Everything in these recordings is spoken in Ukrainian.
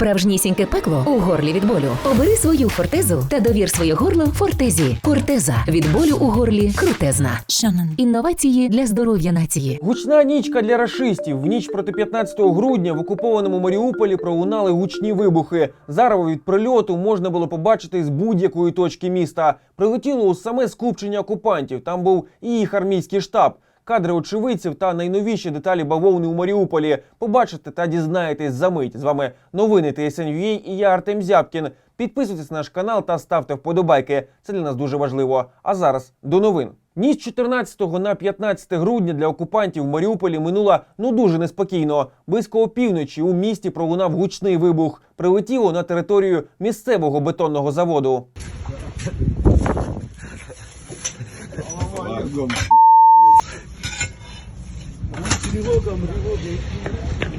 Справжнісіньке пекло у горлі від болю. Обери свою фортезу та довір своє горло фортезі. Фортеза від болю у горлі крутезна. Шанон. Інновації для здоров'я нації. Гучна нічка для рашистів. В ніч проти 15 грудня в окупованому Маріуполі пролунали гучні вибухи. Зарево від прильоту можна було побачити з будь-якої точки міста. Прилетіло у саме скупчення окупантів. Там був і їх армійський штаб. Кадри очевидців та найновіші деталі бавовни у Маріуполі. Побачите та дізнаєтесь за мить. З вами новини TSN.ua і я Артем Зябкін. Підписуйтесь на наш канал та ставте вподобайки. Це для нас дуже важливо. А зараз до новин. Ніч 14 на 15 грудня для окупантів в Маріуполі минула ну дуже неспокійно. Близько опівночі у місті пролунав гучний вибух. Прилетіло на територію місцевого бетонного заводу. Рівога, рівога.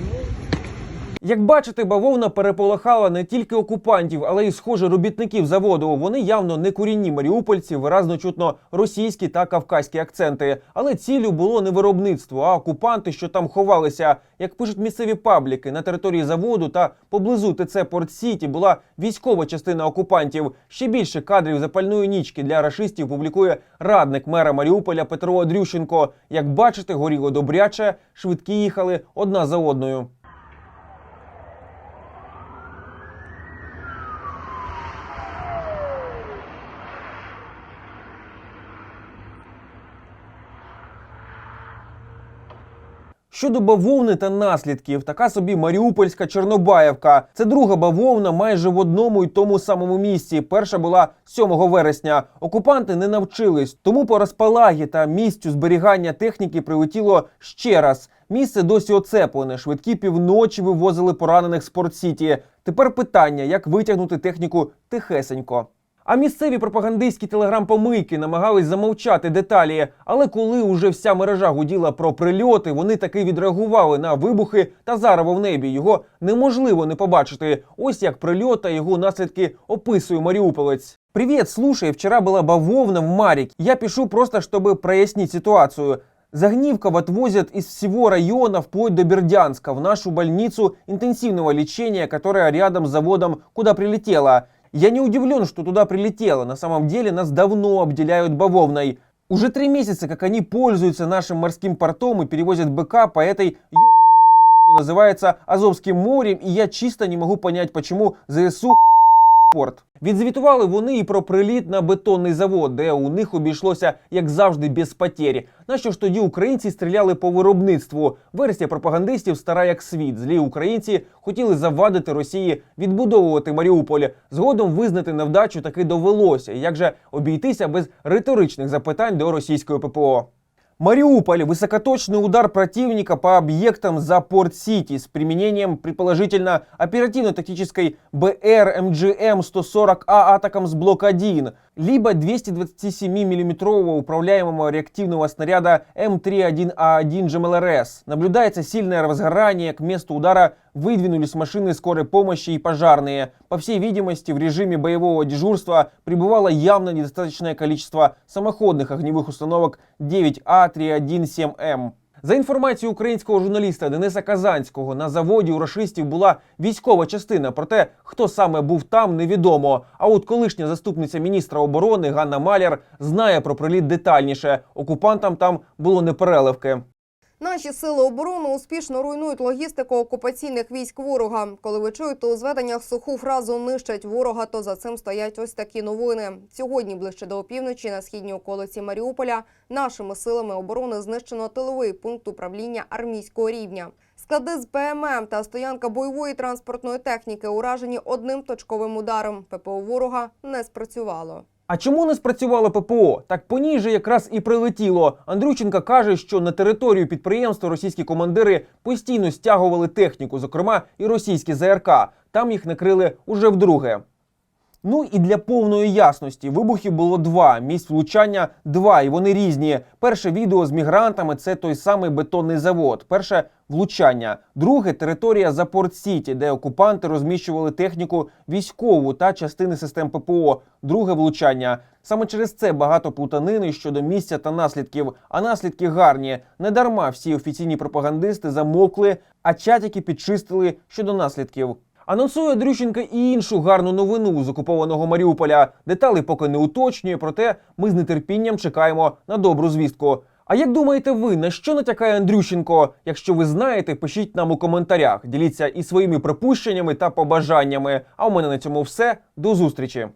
Як бачите, бавовна переполохала не тільки окупантів, але й схоже робітників заводу. Вони явно не корінні маріупольці, виразно чутно російські та кавказькі акценти. Але ціллю було не виробництво, а окупанти, що там ховалися. Як пишуть місцеві пабліки, на території заводу та поблизу ТЦ Порт Сіті була військова частина окупантів. Ще більше кадрів запальної нічки для рашистів публікує радник мера Маріуполя Петро Андрющенко. Як бачите, горіло добряче, швидкі їхали одна за одною. Щодо бавовни та наслідків, така собі Маріупольська Чорнобаївка. Це друга бавовна майже в одному й тому самому місці. Перша була 7 вересня. Окупанти не навчились, тому по розпалагі та місцю зберігання техніки прилетіло ще раз. Місце досі оцеплене. Швидкі півночі вивозили поранених з Порт-Сіті. Тепер питання, як витягнути техніку тихесенько. А місцеві пропагандистські телеграм-помийки намагались замовчати деталі. Але коли уже вся мережа гуділа про прильоти, вони таки відреагували на вибухи та зарево в небі. Його неможливо не побачити. Ось як прильот та його наслідки описує Маріуполець. Привет, слушай, вчера была бавовна в Марик. Я пишу просто, чтобы прояснить ситуацию. Загнивков отвозят из всего района вплоть до Бердянска в нашу больницу интенсивного лечения, которая рядом с заводом, куда прилетела. Я не удивлен, что туда прилетело. На самом деле нас давно обделяют бавовной. Уже три месяца, как они пользуются нашим морским портом и перевозят быка по этой называется Азовским морем, и я чисто не могу понять, почему ЗСУ в порт. Відзвітували вони і про приліт на бетонний завод, де у них обійшлося, як завжди, без потерь. На що ж тоді українці стріляли по виробництву? Версія пропагандистів стара як світ. Злі українці хотіли завадити Росії відбудовувати Маріуполь. Згодом визнати невдачу таки довелося. Як же обійтися без риторичних запитань до російської ППО? Мариуполь. Высокоточный удар противника по объектам за Порт-Сити с применением, предположительно, оперативно-тактической БР МГМ-140А атакам с Блок-1, либо 227 миллиметрового управляемого реактивного снаряда М31А1 ЖМЛРС. Наблюдается сильное возгорание, к месту удара выдвинулись машины скорой помощи и пожарные. По всей видимости, в режиме боевого дежурства пребывало явно недостаточное количество самоходных огневых установок А 9А317М. За інформацією українського журналіста Дениса Казанського, на заводі у рашистів була військова частина. Проте, хто саме був там, невідомо. А от колишня заступниця міністра оборони Ганна Маляр знає про приліт детальніше. Окупантам там було непереливки. Наші сили оборони успішно руйнують логістику окупаційних військ ворога. Коли ви чуєте у зведеннях суху фразу нищать ворога, то за цим стоять ось такі новини. Сьогодні, ближче до опівночі, на східній околиці Маріуполя, нашими силами оборони знищено тиловий пункт управління армійського рівня. Склади з ПММ та стоянка бойової транспортної техніки уражені одним точковим ударом. ППО ворога не спрацювало. А чому не спрацювало ППО? Так по ній же якраз і прилетіло. Андрюченка каже, що на територію підприємства російські командири постійно стягували техніку, зокрема і російські ЗРК. Там їх накрили уже вдруге. Ну і для повної ясності вибухів було два. Місць влучання два, і вони різні. Перше відео з мігрантами це той самий бетонний завод. Перше влучання. Друге територія за Порт Сіті, де окупанти розміщували техніку військову та частини систем ППО. Друге влучання. Саме через це багато плутанини щодо місця та наслідків. А наслідки гарні. Недарма всі офіційні пропагандисти замовкли, а чатики підчистили щодо наслідків. Анонсує Андрющенка і іншу гарну новину з окупованого Маріуполя. Деталі поки не уточнює, проте ми з нетерпінням чекаємо на добру звістку. А як думаєте ви, на що натякає Андрющенко? Якщо ви знаєте, пишіть нам у коментарях. Діліться і своїми припущеннями та побажаннями. А у мене на цьому все. До зустрічі!